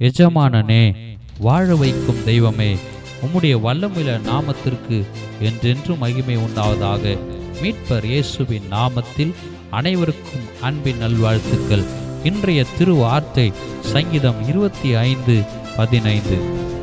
எஜமானனே வாழ வைக்கும் தெய்வமே உம்முடைய வல்லமில நாமத்திற்கு என்றென்று மகிமை உண்டாவதாக மீட்பர் இயேசுவின் நாமத்தில் அனைவருக்கும் அன்பின் நல்வாழ்த்துக்கள். இன்றைய திருவார்த்தை சங்கீதம் இருபத்தி ஐந்து பதினைந்து.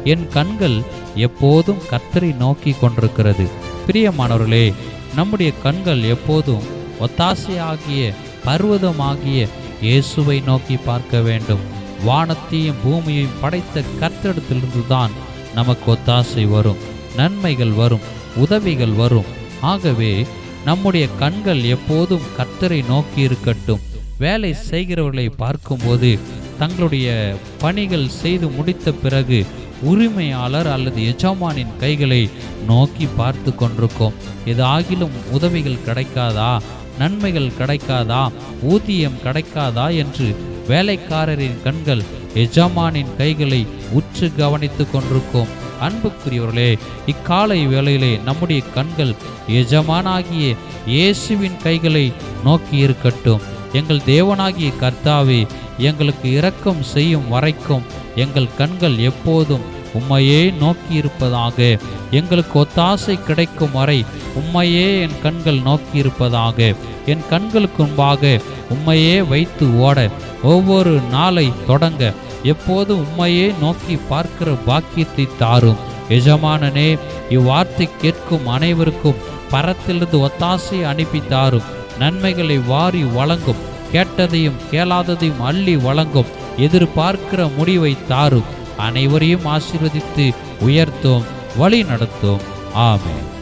என் கண்கள் எப்போதும் கத்தரை நோக்கி கொண்டிருக்கிறது. பிரியமானவர்களே நம்முடைய கண்கள் எப்போதும் ஒத்தாசையாகிய பர்வதமாகிய இயேசுவை நோக்கி பார்க்க வேண்டும். வானத்தையும் பூமியையும் படைத்த கர்த்தரிடத்திலிருந்து தான் நமக்கு ஒத்தாசை வரும் நன்மைகள் வரும் உதவிகள் வரும். ஆகவே நம்முடைய கண்கள் எப்போதும் கர்த்தரை நோக்கி இருக்கட்டும். வேலை செய்கிறவர்களை பார்க்கும்போது தங்களுடைய பணிகள் செய்து முடித்த பிறகு உரிமையாளர் அல்லது எஜமானின் கைகளை நோக்கி பார்த்து கொண்டிருக்கோம். ஆகிலும் உதவிகள் கிடைக்காதா? நன்மைகள் கிடைக்காதா? ஊதியம் கிடைக்காதா? என்று வேலைக்காரரின் கண்கள் எஜமானின் கைகளை உற்று கவனித்து கொண்டிருக்கும். அன்புக்குரியவர்களே இக்காலை வேளையிலே நம்முடைய கண்கள் எஜமானாகிய இயேசுவின் கைகளை நோக்கி இருக்கட்டும். எங்கள் தேவனாகிய கர்த்தாவே எங்களுக்கு இரக்கம் செய்யும் வரைக்கும் எங்கள் கண்கள் எப்போதும் உம்மையே நோக்கியிருப்பதாக. எங்களுக்கு ஒத்தாசை கிடைக்கும் வரை உம்மையே என் கண்கள் நோக்கியிருப்பதாக. என் கண்களுக்கு முன்பாக உம்மையே வைத்து ஓட. ஒவ்வொரு நாளை தொடங்க. எப்போது உம்மையே நோக்கி பார்க்கிற பாக்கியத்தை தாரும். எஜமானனே இவ்வார்த்தை கேட்கும் அனைவருக்கும் பரத்திலிருந்து ஒத்தாசை அனுப்பி தாரும். நன்மைகளை வாரி வழங்கும். கேட்டதையும் கேளாததையும் அள்ளி வழங்கும். எதிர்பார்க்கிற முடிவை தாரும். அனைவரையும் ஆசீர்வதித்து உயர்த்தும் வழி நடத்தும் ஆமென்.